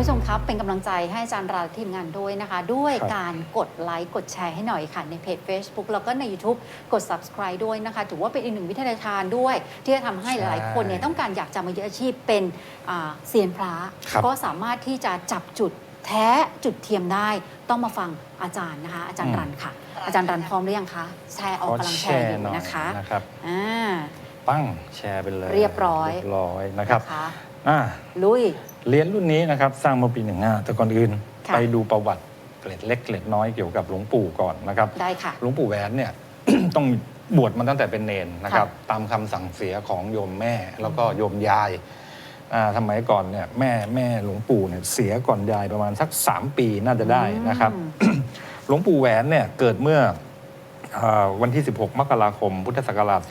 ผู้ชมครับเป็นกำลังใจให้อาจารย์ราและทีมงานด้วยนะคะ ด้วยครับการกดไลค์กดแชร์ให้หน่อยค่ะ ในเพจ Facebook แล้วก็ใน YouTube กด subscribe ด้วยนะคะถือว่าเป็นอีกหนึ่งวิทยาทานด้วย ที่จะทำให้หลายๆคนเนี่ยต้องการอยากจะมายึดอาชีพเป็นอ่าเซียนพระครับก็สามารถที่จะจับจุดแท้จุดเทียมได้ต้องมาฟังอาจารย์นะคะ อาจารย์รันค่ะ อาจารย์รันพร้อมหรือยังคะแชร์ออกกำลังแชร์อยู่หน่อยนะคะนะครับอ่าปั้งแชร์ไปเลยเรียบร้อยเรียบร้อยนะครับนะคะอ่าลุย เหรียญรุ่นนี้นะครับสร้างเมื่อปีหนึ่งห้าแต่ก่อนอื่น ค่ะ ไปดูประวัติเกล็ดเล็กเกล็ดน้อยเกี่ยวกับหลวงปู่ก่อนนะครับ ได้ค่ะ หลวงปู่แหวนเนี่ย ต้องบวชมาตั้งแต่เป็นเนนนะครับ ตามคำสั่งเสียของโยมแม่แล้วก็โยมยายอ่าสมัยก่อนเนี่ยแม่แม่หลวงปู่เนี่ยเสียก่อนยายประมาณสัก 3 ปีน่าจะได้นะครับหลวงปู่แหวนเนี่ยเกิดเมื่ออาวันที่ 16 มกราคม พุทธศักราช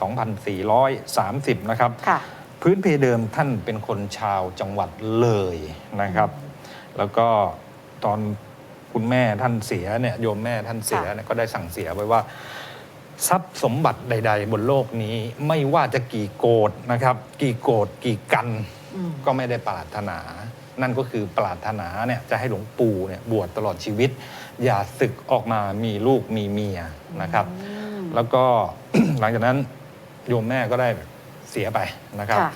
2430 นะครับ ค่ะ พื้นเพเดิมท่านเป็นคนชาวจังหวัดเลยนะครับ แล้วก็ตอนคุณแม่ท่านเสียเนี่ยโยมแม่ท่านเสียเนี่ยก็ได้สั่งเสียไว้ว่า ทรัพย์สมบัติใด ๆ บนโลกนี้ไม่ว่าจะกี่โกดนะครับ กี่โกดกี่กันอืมก็ไม่ได้ปรารถนา นั่นก็คือปรารถนาเนี่ยจะให้หลวงปู่เนี่ยบวชตลอดชีวิต อย่าศึกออกมามีลูกมีเมียนะครับอืมแล้วก็หลังจากนั้นโยมแม่ก็ได้ เสียไปนะครับ ค่ะ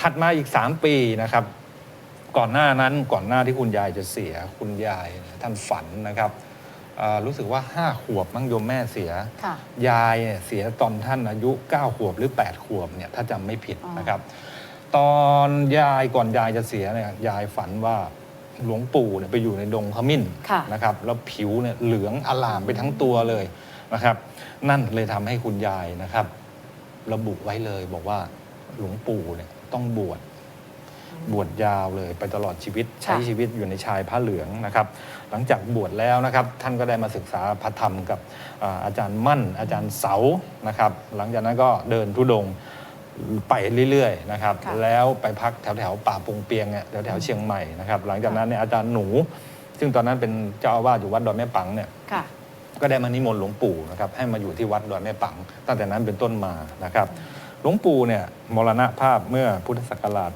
ถัดมาอีก 3 ปีนะครับ ก่อนหน้านั้นก่อนหน้าที่คุณยายจะเสียคุณยายเนี่ยท่านฝันนะครับอ่ารู้สึกว่า 5 ขวบมั้งโยมแม่เสีย ค่ะ ยายเนี่ยเสียตอนท่านอายุ 9 ขวบหรือ 8 ขวบเนี่ยถ้าจำไม่ผิดอ๋อ นะครับ ตอนยายก่อนยายจะเสียเนี่ยยายฝันว่าหลวงปู่เนี่ยไปอยู่ในดงขมิ้นค่ะ นะครับ แล้วผิวเนี่ยเหลืองอลามไปทั้งตัวเลยนะครับ นั่นเลยทำให้คุณยายนะครับ ระบุไว้เลย บอกว่าหลวงปู่เนี่ยต้องบวชบวชยาวเลยไปตลอดชีวิตใช้ชีวิตอยู่ในชายผ้าเหลืองนะครับ หลังจากบวชแล้วนะครับ ท่านก็ได้มาศึกษาพระธรรมกับอ่าอาจารย์มั่น อาจารย์เสานะครับ หลังจากนั้นก็เดินทุดงค์ไปเรื่อยๆนะครับค่ะแล้วไปพักแถวๆป่าปงเปียงเนี่ยแถวๆเชียงใหม่นะครับ หลังจากนั้นเนี่ยอาจารย์หนู ซึ่งตอนนั้นเป็นเจ้าอาวาสอยู่วัดดอนแม่ปังเนี่ยค่ะ ก็ได้มานิมนต์หลวงปู่นะครับให้มาอยู่ที่วัดดอนแม่ปัง ตั้งแต่นั้นเป็นต้นมานะครับหลวงปู่เนี่ยมรณภาพเมื่อพุทธศักราช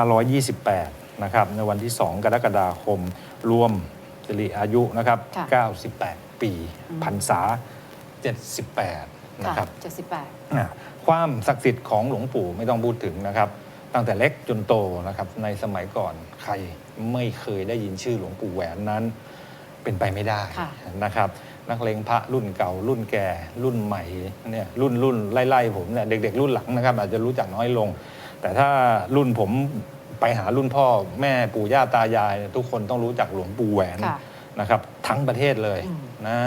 2528 นะครับในวันที่ 2 กรกฎาคม รวมสิริอายุนะครับค่ะ98 ปีอืมพรรษา 78 นะค่ะครับเจ็ดสิบแปดอะความศักดิ์สิทธิ์ของหลวงปู่ไม่ต้องพูดถึงนะครับ ตั้งแต่เล็กจนโตนะครับในสมัยก่อนใครไม่เคยได้ยินชื่อหลวงปู่แหวนนั้น เป็นไปไม่ได้ค่ะนะครับนักเลงพระรุ่นเก่ารุ่นแก่รุ่นใหม่เนี่ยรุ่นรุ่นไล่ๆผมเนี่ยเด็ก ๆ รุ่นหลังนะครับอาจจะรู้จักน้อยลง แต่ถ้ารุ่นผมไปหารุ่นพ่อแม่ปู่ย่าตายายเนี่ยทุกคนต้องรู้จักหลวงปู่แหวนค่ะนะครับทั้งประเทศเลยอืม นะ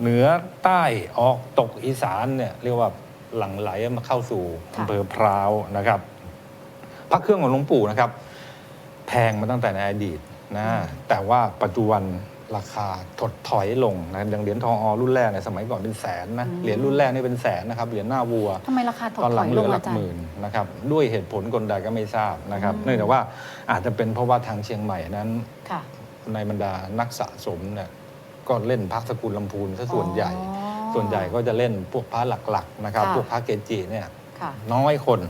เหนือใต้ออกตกอีสานเนี่ยเรียกว่าหลั่งไหลมาเข้าสู่ค่ะ อำเภอพร้าวนะครับพระเครื่องของหลวงปู่นะครับ แพงมาตั้งแต่ในอดีตนะแต่ว่าปัจจุบัน ราคาถดถอยลงนะอย่างเหรียญทองอรุ่นแรกในยสมัยก่อนเป็นแสนนะอืมเหรียญรุ่นแรกนี่เป็นแสนนะครับเหรียญหน้าวัวทำไมราคาถดตอนถหลัองยเหลลืงอหลัอากจารหย์มื่นนะครับด้วยเหตุผลกลใดก็ไม่ทราบนะครับอืมเนื่องจากว่าอาจจะเป็นเพราะว่าทางเชียงใหม่นั้นค่ะในบรรดานักสะสมเนี่ยก็เล่นพระสกุลลำพูนซะส่วนใหญ่อ๋อส่วนใหญ่ก็จะเล่นพวกพระหลักๆนะครับค่ะพวกพระเกจิเนี่ยค่ะน้อยคน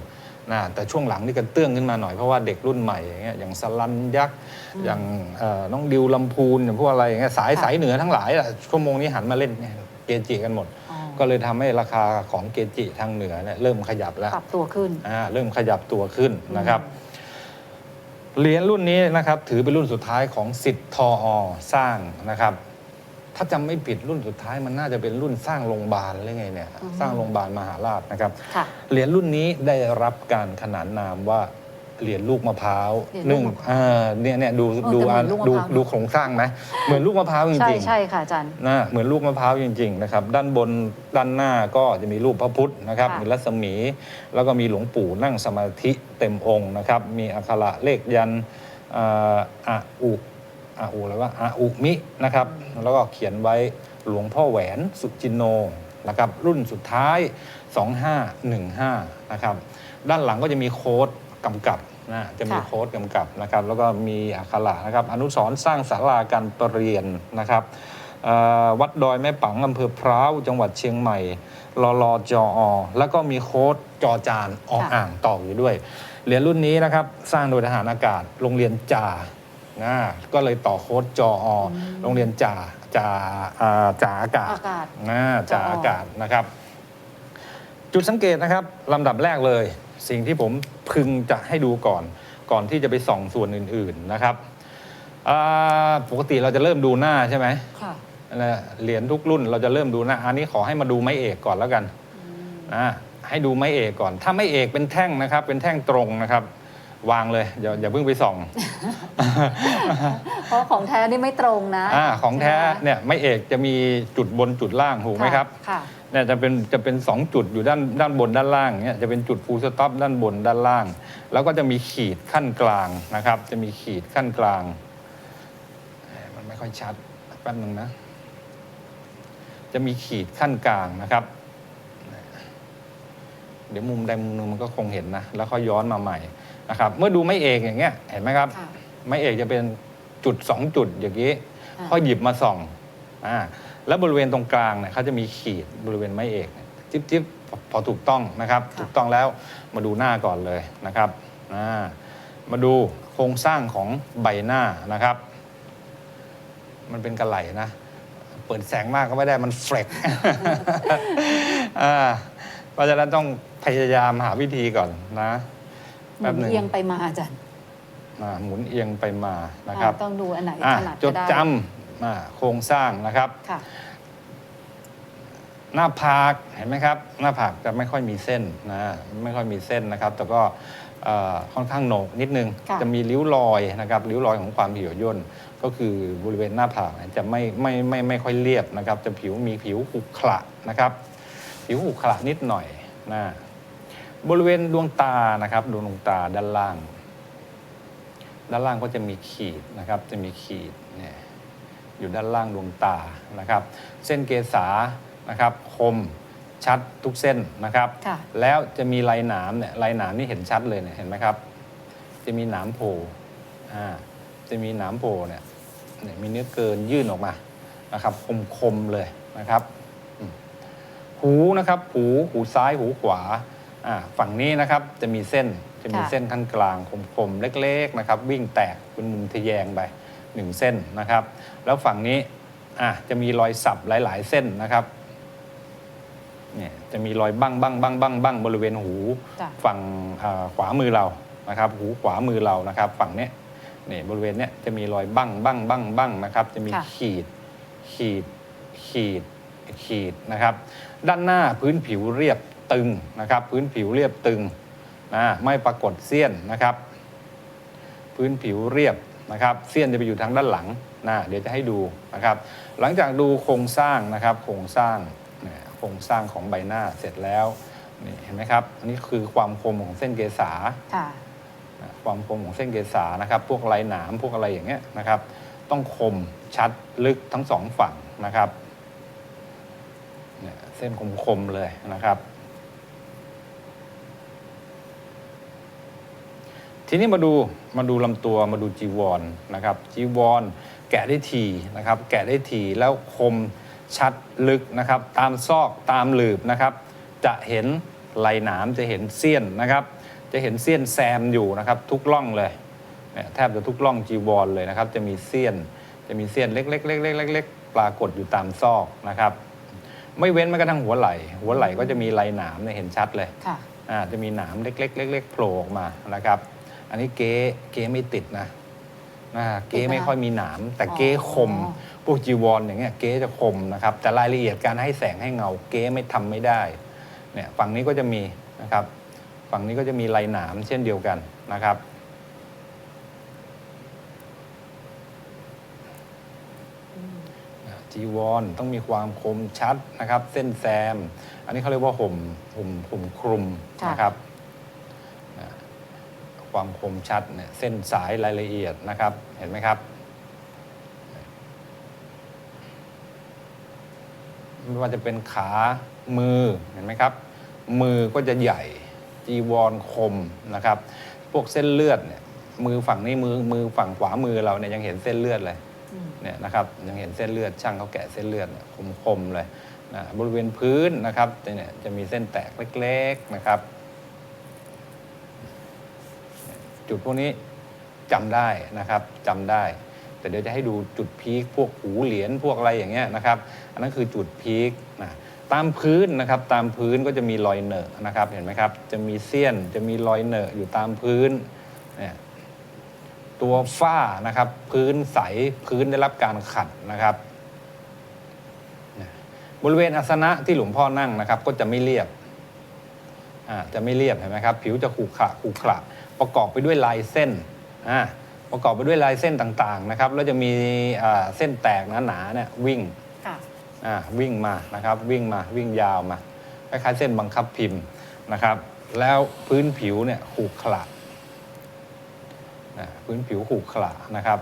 นะแต่ช่วงหลังนี่กันเตื้องขึ้นมาหน่อยเพราะว่าเด็กรุ่นใหม่อย่างเงี้ยอย่างสลันยักษ์อืมอย่างเอ่อน้องดิวลำพูนอย่างพวกอะไรอย่างเงี้ยสายค่ะสายเหนือทั้งหลายอะชั่วโมงนี้หันมาเล่นเกจิกันหมด อ๋อก็เลยทำให้ราคาของเกจิทางเหนือเนี่ยเริ่มขยับแล้ว ปรับตัวขึ้น อ่าเริ่มขยับตัวขึ้นนะครับ เหรียญรุ่นนี้นะครับถือเป็นรุ่นสุดท้ายของสิทธิ์ทออสร้างนะครับ ถ้าจำไม่ผิดรุ่นสุดท้ายมันน่าจะเป็นรุ่นสร้างโรงพยาบาลหรือไงเนี่ยอืมสร้างโรงพยาบาลมหาราชนะครับค่ะ เหรียญรุ่นนี้ได้รับการขนานนามว่าเหรียญลูกมะพร้าวเหรียญลูกนึ่งมะพร้าวเอ่อเนี่ยเนี่ยดูเออดูแต่เหมือะอนลูกมะดูพร้าวดูโครงสร้างไหมเหมือนลูกมะพร้าวจใช่ริงๆ ใช่ค่ะอาจารย์ นะเหมือนลูกมะพร้าวจริง ๆ นะครับ ด้านบนด้านหน้าก็จะมีรูปพระพุทธนะครับ ค่ะมีรัศมี แล้วก็มีหลวงปู่นั่งสมาธิเต็มองค์นะครับ มีอักขระเลขยันต์เอ่ออะอุ อะอุอะไรว่าอะอุมินะครับ แล้วก็เขียนไว้หลวงพ่อแหวนสุจินโนนะครับ รุ่นสุดท้าย 2515 นะครับ ด้านหลังก็จะมีโค้ดกำกับนะจะมีค่ะโค้ดกำกับนะครับ แล้วก็มีอักขระนะครับ อนุสรณ์สร้างศาลาการประเรียนนะครับเอ่อวัดดอยแม่ปังอำเภอพร้าวจังหวัดเชียงใหม่รอรอจออแล้วก็มีโค้ดจอจานอค่ะอ่างต่ออยู่ด้วย เหรียญรุ่นนี้นะครับ สร้างโดยทหารอากาศ โรงเรียนจ่า นะก็เลยต่อโค้ดจออโรงเรียนจ่าจ่าอ่าจ่าอากาศอากาศ นะจ่าอากาศนะครับ จุดสังเกตนะครับลำดับแรกเลย สิ่งที่ผมพึงจะให้ดูก่อน ก่อนที่จะไปส่องส่วนอื่น ๆนะครับอ่าปกติเราจะเริ่มดูหน้าใช่ไหมค่ะนะเหรียญทุกรุ่นเราจะเริ่มดูหน้าอันนี้ขอให้มาดูไม้เอกก่อนแล้วกันนะให้ดูไม้เอกก่อน ถ้าไม้เอกเป็นแท่งนะครับ เป็นแท่งตรงนะครับ วางเลยอย่าอย่าเพิ่งไปส่อง เพราะของแท้นี่ไม่ตรงนะอาของแท้ใช่ไหมเนี่ยไม้เอกจะมีจุดบนจุดล่างถูกไหมครับค่ะเนี่ยจะเป็นจะเป็นสองจุดอยู่ด้านด้านบนด้านล่างเนี่ยจะเป็นจุดฟูลสต็อปด้านบนด้านล่าง แล้วก็จะมีขีดขั้นกลางนะครับ จะมีขีดขั้นกลางเอ่อมันไม่ค่อยชัดแป๊บนึงนะ จะมีขีดขั้นกลางนะครับเดี๋ยวมุมใดมุมหนึงมันก็คงเห็นนะ แล้วก็ย้อนมาใหม่ นะครับเมื่อดูไม่เอกอย่างเงี้ยเห็นไหมครับ ค่ะ ไม่เอกจะเป็นจุดสองจุดอย่างนี้อ่าพอหยิบมาส่องอ่าแล้วบริเวณตรงกลางเนี่ยเขาจะมีขีดบริเวณไม้เอกเนี่ยจิ๊บจิ๊บพอพอถูกต้องนะครับ ค่ะ ถูกต้องแล้วมาดูหน้าก่อนเลยนะครับอ่ามาดูโครงสร้างของใบหน้านะครับ มันเป็นกระไหลนะ เปิดแสงมากก็ไม่ได้มันเฟรกอ่าเพราะฉะนั้นต้องพยายามหาวิธีก่อนนะ หมุแป๊บนหนึ่ง เอียงไปมาอาจารย์อ่าหมุนเอียงไปมานะครับอ่าต้องดูอันไหนอะถนัดจก็ดได้จำอ่าโครงสร้างนะครับ ค่ะ หน้าผากเห็นไหมครับ หน้าผากจะไม่ค่อยมีเส้นนะไม่ค่อยมีเส้นนะครับ แต่ก็เอ่อค่อนข้างโหนกนิดนึงค่ะ จะมีริ้วรอยนะครับริ้วรอยของความเหี่ยวย่นก็คือบริเวณหน้าผากเนี่ยจะไม่ไม่ไม่ไม่ค่อยเรียบนะครับ จะผิวมีผิวขรุขระนะครับ ผิวขรุขระนิดหน่อยนะ บริเวณดวงตานะครับดวงดวงตาด้านล่าง ด้านล่างก็จะมีขีดนะครับ จะมีขีดเนี่ยอยู่ด้านล่างดวงตานะครับ เส้นเกษานะครับคมชัดทุกเส้นนะครับ ค่ะ แล้วจะมีลายหนามเนี่ยลายหนามนี่เห็นชัดเลยเนี่ยเห็นไหมครับ จะมีหนามโผล่อ่าจะมีหนามโผล่เนี่ยเนี่ยมีเนื้อเกินยื่นออกมานะครับคมคมๆเลยนะครับอืมหูนะครับหูหูซ้ายหูขวา อ่าฝั่งนี้นะครับจะมีเส้นจะมีค่ะ เส้นขั้นกลางคมๆเล็กๆนะครับวิ่งแตกเป็นมุมทะแยงไปหนึ่งเส้นนะครับ แล้วฝั่งนี้อะจะมีรอยสับหลาย ๆ เส้นนะครับเนี่ยจะมีรอยบ้างบ้างบ้างบ้างบ้างบริเวณหู จ้ะ ฝั่งอ่าขวามือเรานะครับ หูขวามือเรานะครับ ฝั่งเนี้ยนี่บริเวณเนี้ยจะมีรอยบ้างบ้างบ้างบ้างนะครับ จะมีค่ะ ขีด ขีด ขีด ขีดนะครับ ด้านหน้าพื้นผิวเรียบ ตึงนะครับพื้นผิวเรียบตึงนะไม่ปรากฏเสี้ยนนะครับ พื้นผิวเรียบนะครับเสี้ยนจะไปอยู่ทางด้านหลังนะเดี๋ยวจะให้ดูนะครับ หลังจากดูโครงสร้างนะครับโครงสร้างเนี่ยโครงสร้างของใบหน้าเสร็จแล้วนี่เห็นไหมครับอันนี้คือความคมของเส้นเกษาค่ะนะความคมของเส้นเกษานะครับ พวกลายหนามพวกอะไรอย่างเงี้ยนะครับ ต้องคมชัดลึกทั้งสองฝั่งนะครับเนี่ยเส้นคมๆเลยนะครับ ทีนี้มาดูมาดูลำตัวมาดูจีวรนะครับจีวร แกะได้ทีนะครับ แกะได้ทีแล้วคมชัดลึกนะครับ ตามซอกตามหลืบนะครับ จะเห็นลายหนามจะเห็นเสี้ยนนะครับ จะเห็นเสี้ยนแซมอยู่นะครับ ทุกร่องเลยเนี่ยแทบจะทุกร่องจีวรเลยนะครับ จะมีเสี้ยนจะมีเสี้ยนเล็กๆๆๆๆๆปรากฏอยู่ตามซอกนะครับ ไม่เว้นแม้กระทั่งหัวไหล่ หัวไหล่ก็จะมีลายหนามเนี่ยเห็นชัดเลยค่ะอ่าจะมีหนามเล็กๆเล็กๆโผล่ออกมานะครับ อันนี้เก๊เก๊ไม่ติดนะอ่าเก๊ไม่ค่อยมีหนาม แต่เก๊คมอ๋อพวกจีวรอย่างเงี้ยเก๊จะคมนะครับ แต่รายละเอียดการให้แสงให้เงาเก๊ไม่ทำไม่ได้เนี่ยฝั่งนี้ก็จะมีนะครับฝั่งนี้ก็จะมีลายหนามเช่นเดียวกันนะครับ จีวรต้องมีความคมชัดนะครับ เส้นแซม อันนี้เขาเรียกว่าห่มห่มห่มคลุมค่ะนะครับนะ ความคมชัดเนี่ยเส้นสายรายละเอียดนะครับ เห็นไหมครับ ไม่ว่าจะเป็นขามือเห็นไหมครับ มือก็จะใหญ่จีวรคมนะครับ พวกเส้นเลือดเนี่ยมือฝั่งนี้มือมือฝั่งขวามือเราเนี่ยยังเห็นเส้นเลือดเลยอืมเนี่ยนะครับยังเห็นเส้นเลือดช่างเขาแกะเส้นเลือดเนี่ยคมๆเลยนะบริเวณพื้นนะครับจะเนี่ยจะมีเส้นแตกเล็ก ๆนะครับ จุดพวกนี้จำได้นะครับจำได้ แต่เดี๋ยวจะให้ดูจุดพีคพวกหูเหรียญพวกอะไรอย่างเงี้ยนะครับ อันนั้นคือจุดพีคนะตามพื้นนะครับตามพื้นก็จะมีรอยเหนอะนะครับเห็นไหมครับ จะมีเสี้ยนจะมีรอยเหนอะอยู่ตามพื้นเนี่ยตัวฝ้านะครับ พื้นใสพื้นได้รับการขัดนะครับบริเวณอาสนะที่หลวงพ่อนั่งนะครับ ก็จะไม่เรียบจะไม่เรียบเห็นไหมครับ ผิวจะขรุขระขรุขระ ประกอบไปด้วยลายเส้นอ่าประกอบไปด้วยลายเส้นต่างๆนะครับแล้วจะมีอ่าเส้นแตกหนาๆเนี่ยวิ่งค่ะ อ่าวิ่งมานะครับวิ่งมาวิ่งยาวมาคล้ายๆเส้นบังคับพิมพ์นะครับ แล้วพื้นผิวเนี่ยขรุขระอ่าพื้นผิวขรุขระนะครับ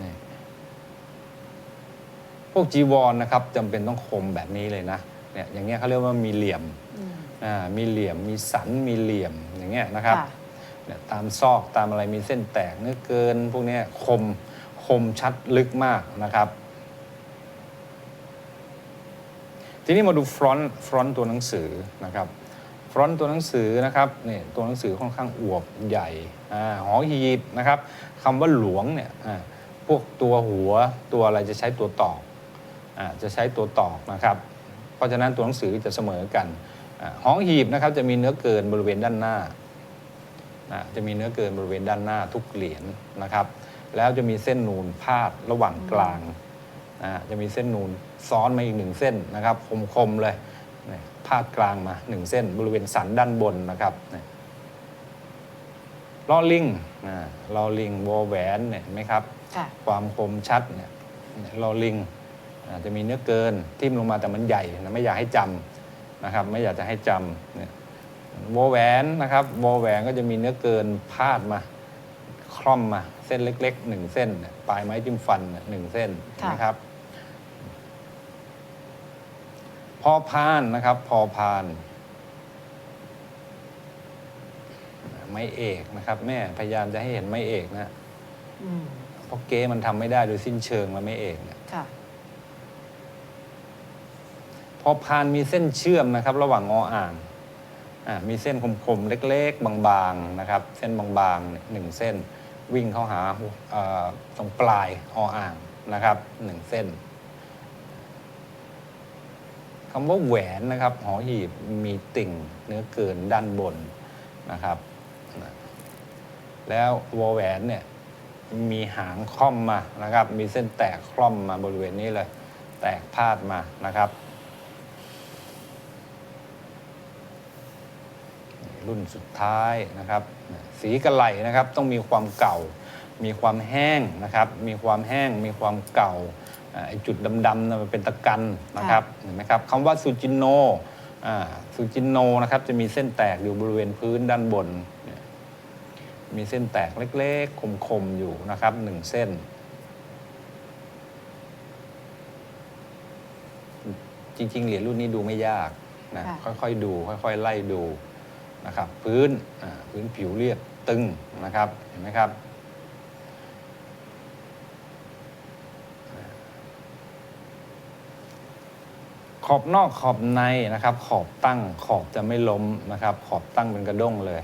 นี่พวกจีวรนะครับจำเป็นต้องคมแบบนี้เลยนะเนี่ยอย่างเงี้ยเขาเรียกว่ามีเหลี่ยม อืมอ่ามีเหลี่ยมมีสันมีเหลี่ยมอย่างเงี้ยนะครับค่ะเนี่ยตามซอกตามอะไรมีเส้นแตกเนื้อเกิน พวกเนี้ยคมคมชัดลึกมากนะครับ ทีนี้มาดูฟรอนต์ฟรอนต์ตัวหนังสือนะครับฟรอนต์ตัวหนังสือนะครับเนี่ยตัวหนังสือค่อนข้างอวบใหญ่อาหอหีบนะครับคำว่าหลวงเนี่ยอ่าพวกตัวหัวตัวอะไรจะใช้ตัวตอก อาจะใช้ตัวตอกนะครับ เพราะฉะนั้นตัวหนังสือจะเสมอกันอา หอหีบนะครับจะมีเนื้อเกินบริเวณด้านหน้านะจะมีเนื้อเกินบริเวณด้านหน้าทุกเหรียญนะครับ แล้วจะมีเส้นนูนพาดระหว่างกลางนะจะมีเส้นนูนซ้อนมาอีกหนึ่งเส้นนะครับคมๆเลยนี่พาดกลางมาหนึ่งเส้นบริเวณสันด้านบนนะครับนี่ลอลิงนะลอลิงวอแหวนเนี่ยเห็นไหมครับค่ะความคมชัดเนี่ยเนี่ยลอลิงอ่าจะมีเนื้อเกินทิ่มลงมาแต่มันใหญ่นะไม่อยากให้จำ นะครับไม่อยากจะให้จำเนี่ยวอแหวนนะครับวอแหวนก็จะมีเนื้อเกินพาดมาคล่อมมาเส้นเล็กๆหนึ่งเส้นเนี่ยปลายไม้จิ้มฟันเนี่ยหนึ่งเส้นเห็นไหมครับ พอพานนะครับ พอพาน ไม้เอกนะครับ แม่พยายามจะให้เห็นไม้เอกนะ อืมเพราะเก๊มันทำไม่ได้โดยสิ้นเชิงแล้วไม่เองเนี่ย ค่ะพ อพานมีเส้นเชื่อมนะครับ ระหว่างงออ่างมีเส้นคมๆเล็กๆ บางๆนะครับ เส้นบางๆหนึ่งเส้นวิ่งเข้าหาตรงปลายออ่างนะครับหนึ่งเส้นคำว่าแหวนนะครับหอหีบมีติ่งเนื้อเกินด้านบนนะครับแล้ววอแหวนเนี่ยมีหางคล่อมมานะครับ มีเส้นแตกคล่อมมาบริเวณนี้เลย แตกพาดมานะครับ รุ่นสุดท้ายนะครับ สีกระไหลนะครับต้องมีความเก่า มีความแห้งนะครับ มีความแห้ง มีความเก่าอ่าไอ้จุดดำๆนะมันเป็นตะกันนะครับเห็นไหมครับคำว่าซูจิโนอ่าซูจิโนนะครับจะมีเส้นแตกอยู่บริเวณพื้นด้านบนเนี่ยมีเส้นแตกเล็กๆ คมๆ อยู่นะครับหนึ่งเส้น จริงๆ เหรียญรุ่นนี้ดูไม่ยากนะค่ะค่อยๆ ดู ค่อยๆ ไล่ดู นะครับพื้นอ่าพื้นผิวเรียบตึงนะครับเห็นไหมครับขอบนอกขอบในนะครับ ขอบตั้งขอบจะไม่ล้มนะครับ ขอบตั้งเป็นกระด้งเลย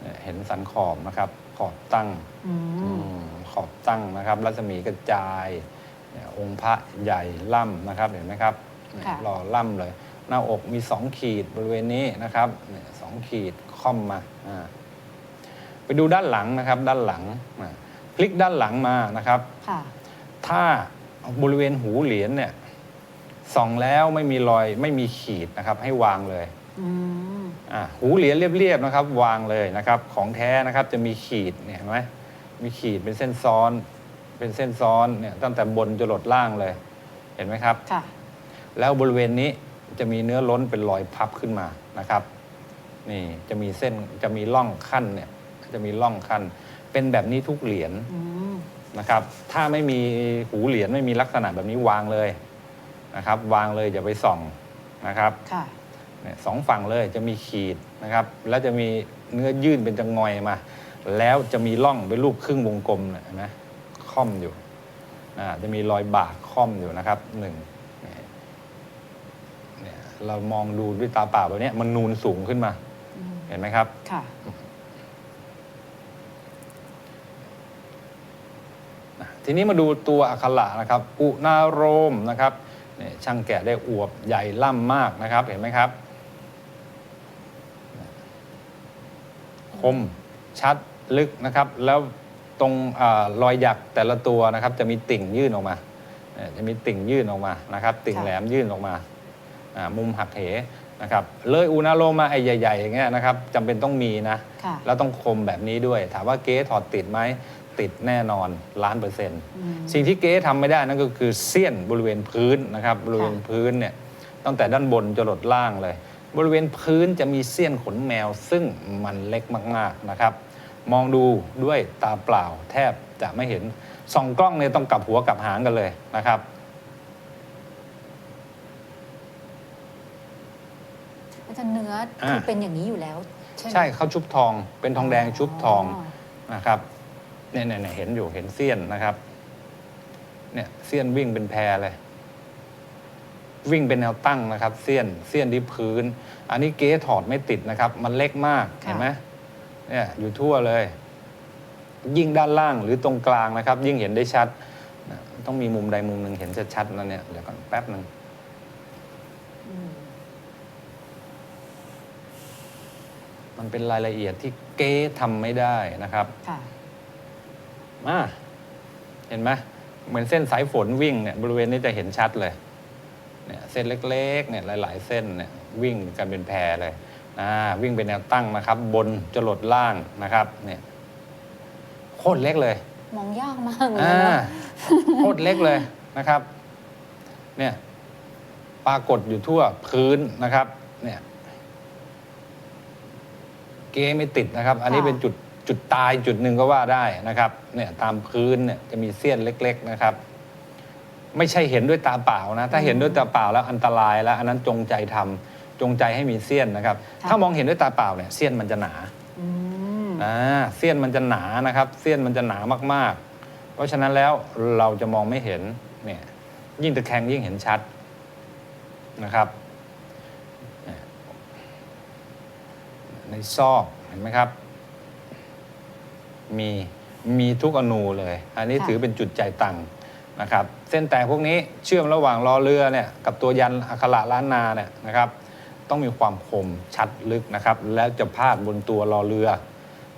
เนี่ยเห็นสันขอบนะครับ ขอบตั้งอือืมมขอบตั้งนะครับ รัศมีกระจายเนี่ยองค์พระใหญ่ล่ำนะครับ เห็นไหมครับเนี่ยค่ะหล่อล่ำเลย หน้าอกมีสองขีดบริเวณนี้นะครับเนี่ยสองขีดค่อมมาอ่าไปดูด้านหลังนะครับ ด้านหลังอ่าพลิกด้านหลังมานะครับค่ะถ้าบริเวณหูเหรียญเนี่ยส่องแล้วไม่มีรอยไม่มีขีดนะครับ ให้วางเลยอืมอะหูเหรียญเรียบๆนะครับ วางเลยนะครับ ของแท้นะครับจะมีขีดเนี่ยเห็นไหมมีขีดเป็นเส้นซ้อน เป็นเส้นซ้อนเนี่ยตั้งแต่บนจรดล่างเลย เห็นไหมครับค่ะแล้วบริเวณนี้ จะมีเนื้อล้นเป็นรอยพับขึ้นมานะครับนี่จะมีเส้นจะมีร่องขั้นเนี่ยจะมีร่องขั้น เป็นแบบนี้ทุกเหรียญอืมนะครับ ถ้าไม่มีหูเหรียญไม่มีลักษณะแบบนี้วางเลยนะครับ วางเลยอย่าไปส่องนะครับค่ะเนี่ยสองฝั่งเลยจะมีขีดนะครับ แล้วจะมีเนื้อยื่นเป็นจะงอยมา แล้วจะมีร่องเป็นรูปครึ่งวงกลมเนี่ยเห็นไหมค่อมอยู่อ่าจะมีรอยบากค่อมอยู่นะครับหนึ่งเนี่ย เนี่ยเรามองดูด้วยตาเปล่าแบบเนี้ยมันนูนสูงขึ้นมา อืมเห็นไหมครับ ค่ะ ทีนี้มาดูตัวอักขระนะครับอุณาโรมนะครับนี่ช่างแกะได้อวบใหญ่ล่ำมากนะครับ เห็นไหมครับ คมชัดลึกนะครับ แล้วตรงอารอยหยักแต่ละตัวนะครับ จะมีติ่งยื่นออกมาเอ่อจะมีติ่งยื่นออกมานะครับ ติ่งค่ะ แหลมยื่นออกมาอ่า มุมหักเหนะครับเลยอุณาโรมมาไอ้ใหญ่ๆอย่างเงี้ยนะครับจำเป็นต้องมีนะ ค่ะ แล้วต้องคมแบบนี้ด้วย ถามว่าเก๊ถอดติดไหมติดแน่นอนล้านเปอร์เซ็นต์อืมสิ่งที่เก๊ทำไม่ได้นั่นก็คือเสี้ยนบริเวณพื้นนะครับบริเวณพื้นเนี่ยตั้งแต่ด้านบนจรดล่างเลย บริเวณพื้นจะมีเสี้ยนขนแมวซึ่งมันเล็กมากๆนะครับ มองดูด้วยตาเปล่าแทบจะไม่เห็นส่องกล้องเนี่ยต้องกลับหัวกลับหางกันเลยนะครับ อาจารย์เนื้อคืออา เป็นอย่างนี้อยู่แล้ว ใช่ไหมใช่เขาชุบทองเป็นทองแดงชุบทองนะครับเนี่ยเนี่ยเนี่ยเห็นอยู่เห็นเสี้ยนนะครับ เนี่ยเสี้ยนวิ่งเป็นแพรเลย วิ่งเป็นแนวตั้งนะครับ เสี้ยนเสี้ยนที่พื้น อันนี้เก๊ถอดไม่ติดนะครับ มันเล็กมากค่ะเห็นไหมเนี่ยอยู่ทั่วเลย ยิ่งด้านล่างหรือตรงกลางนะครับ ยิ่งเห็นได้ชัดนะต้องมีมุมใดมุมหนึ่งเห็นชัดๆนั่นเนี่ยเดี๋ยวก่อนแป๊บหนึ่ง อืม มันเป็นรายละเอียดที่เก๊ทำไม่ได้นะครับค่ะอ่าเห็นไหมเหมือนเส้นสายฝนวิ่งเนี่ยบริเวณนี้จะเห็นชัดเลยเนี่ยเส้นเล็กๆเนี่ยหลาย ๆ เส้นเนี่ยวิ่งกันเป็นแพรเลยอ่าวิ่งเป็นแนวตั้งนะครับ บนจรดล่างนะครับเนี่ยโคตรเล็กเลยมองยากมากเลยอ่าเนอะโคตรเล็กเลยนะครับเนี่ยปรากฏอยู่ทั่วพื้นนะครับเนี่ย เกไม่ติดนะครับ อันนี้เป็นจุดจุดตายจุดหนึ่งก็ว่าได้นะครับเนี่ยตามพื้นเนี่ยจะมีเสี้ยนเล็ก ๆนะครับ ไม่ใช่เห็นด้วยตาเปล่านะ ถ้าเห็นด้วยตาเปล่าแล้วอันตรายแล้ว อันนั้นจงใจทำจงใจให้มีเสี้ยนนะครับ ถ้ามองเห็นด้วยตาเปล่าเนี่ยเสี้ยนมันจะหนาอืมอ่าเสี้ยนมันจะหนานะครับ เสี้ยนมันจะหนามากๆ เพราะฉะนั้นแล้วเราจะมองไม่เห็นเนี่ยยิ่งตะแคงยิ่งเห็นชัดนะครับเนี่ย ในซอกเห็นไหมครับ มีมีทุกอนูเลย อันนี้ค่ะ ถือเป็นจุดใจายตังค์นะครับ เส้นแตกพวกนี้เชื่อมระหว่างล้อเรือเนี่ยกับตัวยันอักขระล้านนาเนี่ยนะครับ ต้องมีความคมชัดลึกนะครับ แล้วจะพาดบนตัวรอเรือ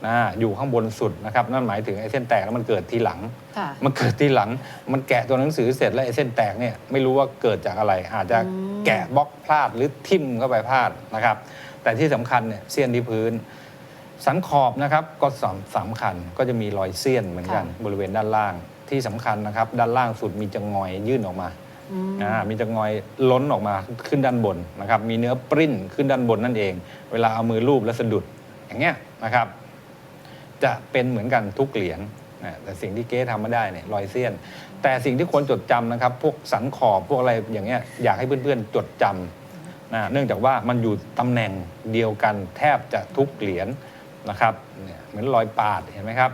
นะอยู่ข้างบนสุดนะครับ นั่นหมายถึงไอ้เส้นแตกแล้วมันเกิดทีหลัง ค่ะ มันเกิดทีหลัง มันแกะตัวหนังสือเสร็จแล้วไอ้เส้นแตกเนี่ยไม่รู้ว่าเกิดจากอะไร อาจจะอืม แกะบล็อกพลาดหรือทิ่มเข้าไปพลาดนะครับ แต่ที่สำคัญเนี่ยเสี้ยนที่พื้น สันขอบนะครับก็สำสำคัญก็จะมีรอยเสี้ยนเหมือนกัน บริเวณด้านล่างที่สำคัญนะครับ ด้านล่างสุดมีจะงอยยื่นออกมาอืมอ่ามีจะงอยล้นออกมาขึ้นด้านบนนะครับ มีเนื้อปริ้นขึ้นด้านบนนั่นเอง เวลาเอามือลูบแล้วสะดุดอย่างเงี้ยนะครับ จะเป็นเหมือนกันทุกเหรียญนะแต่สิ่งที่เก๊ทำไม่ได้เนี่ยรอยเสี้ยน แต่สิ่งที่ควรจดจำนะครับ พวกสันขอบพวกอะไรอย่างเงี้ยอยากให้เพื่อนๆจดจำ นะเนื่องจากว่ามันอยู่ตำแหน่งเดียวกันแทบจะทุกเหรียญนะครับเนี่ยเหมือนรอยปาดเห็นไหมครับ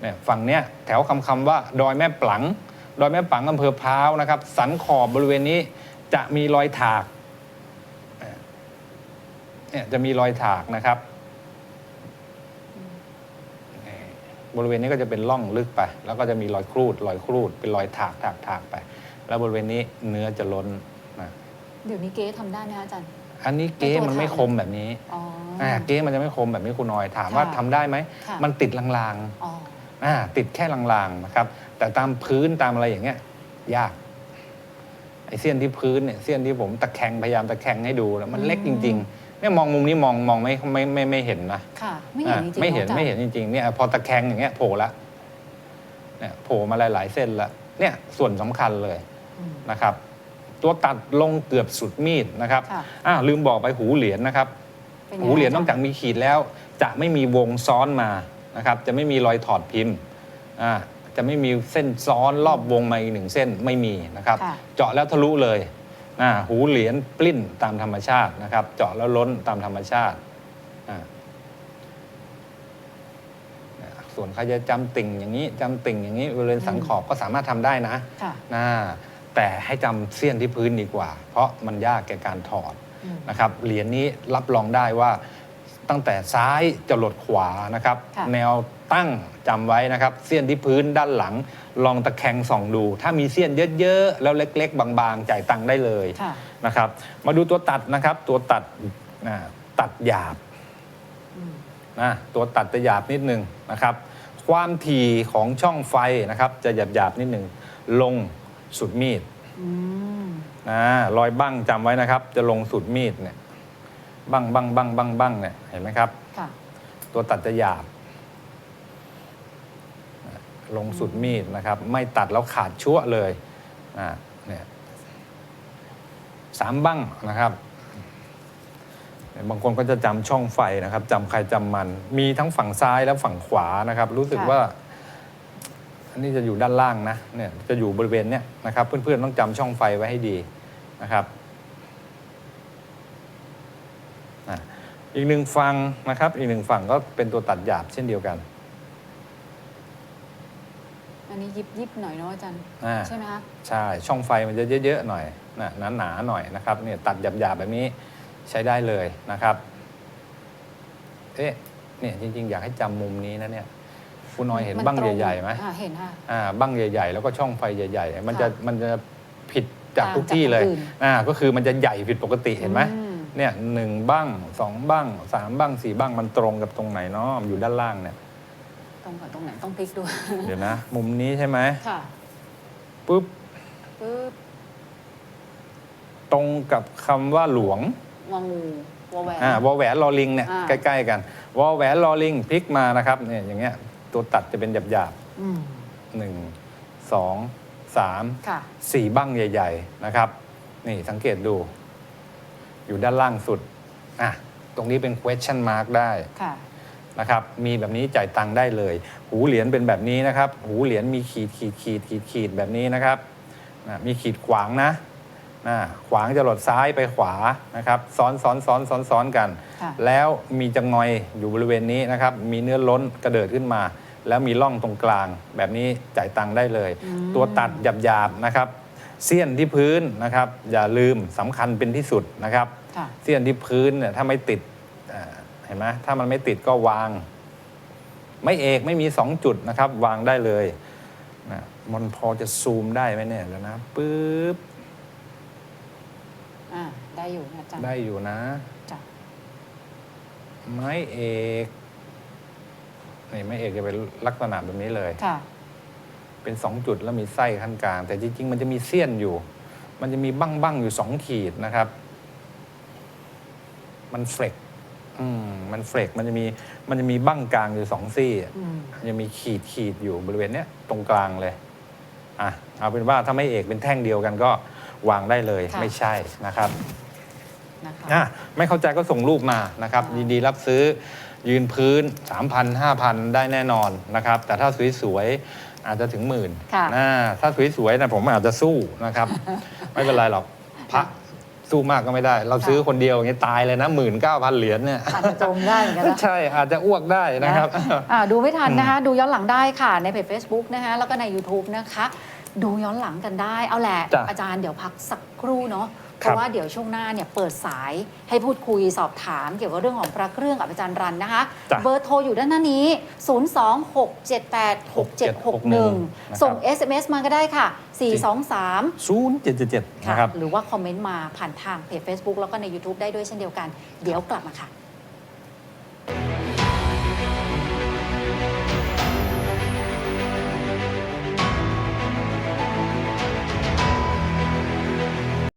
เนี่ยฝั่งเนี้ยแถวคำคำว่าดอยแม่ปลัง ดอยแม่ปลังอำเภอพร้าวนะครับ สันขอบบริเวณนี้จะมีรอยถากเนี่ยจะมีรอยถากนะครับ บริเวณนี้ก็จะเป็นร่องลึกไป แล้วก็จะมีรอยครูดรอยครูดเป็นรอยถากถากถากไป แล้วบริเวณนี้เนื้อจะล้น เดี๋ยวนี้เก๊ทำได้ไหมคะอาจารย์ อันนี้เก๊มันไม่คมแบบนี้อ๋อออ่า เก๊มันจะไม่คมแบบนี้คุณน้อยถามว่าค่ะ ทำได้ไหม ค่ะมันติดลางๆอ๋ออ่าติดแค่ลางๆนะครับ แต่ตามพื้นตามอะไรอย่างเงี้ยยากไอ้เส้นที่พื้นเนี่ยเส้นที่ผมตะแคงพยายามตะแคงให้ดูนะมันเล็กจริงๆเนี่ยมองมุมนี้มองมองไม่ไม่ไม่ไม่เห็นนะ ค่ะ ไม่เห็นอ่าจริงๆไม่เห็นอาจารย์ไม่เห็นจริงๆเนี่ยพอตะแคงอย่างเงี้ยโผล่ละเนี่ยโผล่มาหลายๆเส้นละเนี่ยส่วนสำคัญเลยอืมนะครับ ตัวตัดลงเกือบสุดมีดนะครับค่ะ อ่าลืมบอกไปหูเหรียญนะครับ ป็ไงหูเหรียญนาอกจากมีขีดแล้ว จะไม่มีวงซ้อนมานะครับ จะไม่มีรอยถอดพิมพ์อ่าจะไม่มีเส้นซ้อนรอบวงมาอีกหนึ่งเส้นไม่มีนะครับ ค่ะ เจาะแล้วทะลุเลยอ่าหูเหรียญปลิ้นตามธรรมชาตินะครับ เจาะแล้วล้นตามธรรมชาติอ่าส่วนใครจะจำติ่งอย่างนี้จำติ่งอย่างนี้บริเวณสันขอบก็สามารถทำได้นะ ค่ะ นะ แต่ให้จำเสี้ยนที่พื้นดีกว่า เพราะมันยากแก่การถอดอืมนะครับเหรียญนี้รับรองได้ว่าตั้งแต่ซ้ายจะหลดขวานะครับ ค่ะ แนวตั้งจำไว้นะครับ เสี้ยนที่พื้นด้านหลัง ลองตะแคงส่องดู ถ้ามีเสี้ยนเยอะๆ แล้วเล็ก ๆ บางๆ จ่ายตังค์ได้เลย ค่ะ นะครับมาดูตัวตัดนะครับตัวตัดอ่าตัดหยาบอืม นะตัวตัดจะหยาบนิดนึงนะครับ ความถี่ของช่องไฟนะครับจะหยาบหยาบๆนิดนึงลง สุดมีดอืมนะรอยบั้งจำไว้นะครับ จะลงสุดมีดเนี่ยบั้งบั้งบั้งบั้งบั้งเนี่ยเห็นไหมครับ ค่ะ ตัวตัดจะหยาบนะลงสุดมีดนะครับ ไม่ตัดแล้วขาดชั่วเลยอ่าเนี่ยสามบั้งนะครับ บางคนก็จะจำช่องไฟนะครับจำใครจำมัน มีทั้งฝั่งซ้ายและฝั่งขวานะครับ รู้สึกค่ะ ว่าว่า อันนี้จะอยู่ด้านล่างนะเนี่ยจะอยู่บริเวณเนี้ยนะครับเพื่อนๆต้องจำช่องไฟไว้ให้ดีนะครับอะอีกหนึ่งฝั่งนะครับ อีกหนึ่งฝั่งก็เป็นตัวตัดหยาบเช่นเดียวกัน อันนี้ยิบยิบหน่อยเนาะอาจารย์อ่าใช่ไหมคะใช่ช่องไฟมันจะเยอะๆหน่อยนะหนาๆหน่อยนะครับเนี่ยตัดหยาบๆแบบนี้ใช้ได้เลยนะครับเอ๊ะเนี่ยจริงๆ อยากให้จำมุมนี้นะเนี่ย คุณน้อยเห็นมับ้างตรงใหญ่ๆไหมอ่าเห็นค่ะ อ่าบ้างใหญ่ ๆ แล้วก็ช่องไฟใหญ่ ๆ มันจะค่ะมันจะผิดจากต่างทุกที่จากเลยคนอื่น อ่าก็คือมันจะใหญ่ผิดปกติเห็นไหมอืมเนี่ยหนึ่งบ้างสองบ้างสามบ้างสี่บ้างมันตรงกับตรงไหนเนาะอยู่ด้านล่างเนี่ย ตรงกับตรงไหนต้องพลิกดูเดี๋ยวนะ มุมนี้ใช่ไหมค่ะปุ๊บปึ๊บตรงกับคำว่าหลวง งองูวอแหวน อ่าวอแหวนลอลิงเนี่ยอ่า ใกล้ ๆ กันวอแหวนลอลิงพลิกมานะครับเนี่ยอย่างเงี้ย ตัวตัดจะเป็นหยาบอืมๆหนึ่งสองสามค่ะ สี่บ้างใหญ่ ๆนะครับ นี่สังเกตดู อยู่ด้านล่างสุดอะตรงนี้เป็น question mark ได้ ค่ะ นะครับ มีแบบนี้จ่ายตังค์ได้เลย หูเหรียญเป็นแบบนี้นะครับ หูเหรียญมีขีดขีดขีดขีดขีดแบบนี้นะครับนะมีขีดขวางนะนะขวางจะหลดซ้ายไปขวานะครับ ซ้อนซ้อนซ้อนซ้อนซ้อนกัน ค่ะ แล้วมีจังงอยอยู่บริเวณนี้นะครับ มีเนื้อล้นกระเดิดขึ้นมา แล้วมีร่องตรงกลาง แบบนี้จ่ายตังค์ได้เลยอืมตัวตัดหยาบๆนะครับ เสี้ยนที่พื้นนะครับ อย่าลืมสำคัญเป็นที่สุดนะครับ ค่ะเสี้ยนที่พื้นเนี่ยถ้าไม่ติดอ่าเห็นไหมถ้ามันไม่ติดก็วาง ไม่เอกไม่มีสองจุดนะครับ วางได้เลยนะมันพอจะซูมได้ไหมเนี่ยแล้วนะปึ๊บอ่าได้อยู่นะอาจารย์ได้อยู่นะ จ้ะ ไม้เอก นี่ไม้เอกจะเป็นลักษณะแบบนี้เลย ค่ะ เป็นสองจุดแล้วมีไส้ขั้นกลาง แต่จริง ๆ มันจะมีเสี้ยนอยู่ มันจะมีบ้างบ้างๆอยู่สองขีดนะครับ มันเฟลกอืมมันเฟลกมันจะมีมันจะมีบ้างกลางอยู่สองซี่ อืม มันจะมีขีดขีดอยู่บริเวณเนี้ยตรงกลางเลย อะเอาเป็นว่าถ้าไม่เอกเป็นแท่งเดียวกันก็วางได้เลยค่ะ ไม่ใช่นะครับนะคะ อะไม่เข้าใจก็ส่งรูปมานะครับอ่ายินดีรับซื้อ ยืนพื้น 3,000 5,000 ได้แน่นอนนะครับ แต่ถ้าสวยๆ อาจจะถึงหมื่นค่ะนะถ้าสวยๆนะผมอาจจะสู้นะครับ ไม่เป็นไรหรอกพระสู้มากก็ไม่ได้ เราซื้อคนเดียวอย่างนี้ตายเลยนะหมื่นเก้าพันเหรียญเนี่ยอาจจะจมได้เหมือนกันนะ ใช่อาจจะอ้วกได้นะครับ อ่าดูไม่ทันนะคะ ดูย้อนหลังได้ค่ะในเพจ Facebook นะคะแล้วก็ใน YouTube นะคะ ดูย้อนหลังกันได้เอาแหละ จ้ะ อาจารย์เดี๋ยวพักสักครู่เนาะ เพครับราะว่าเดี๋ยวช่วงหน้าเนี่ยเปิดสายให้พูดคุยสอบถามเกี่ยวกับเรื่องของพระเครื่องกับอาจารย์รันนะคะจ้ะเบอร์โทรอยู่ด้านหน้านี้ 026786761 ส่ง SMS มาก็ได้ค่ะ 423ศูนย์เจ็ดเจ็ดค่ะนะครับหรือว่าคอมเมนต์มาผ่านทางเพจ Facebook แล้วก็ใน YouTube ได้ด้วยเช่นเดียวกัน เดี๋ยวกลับมาค่ะ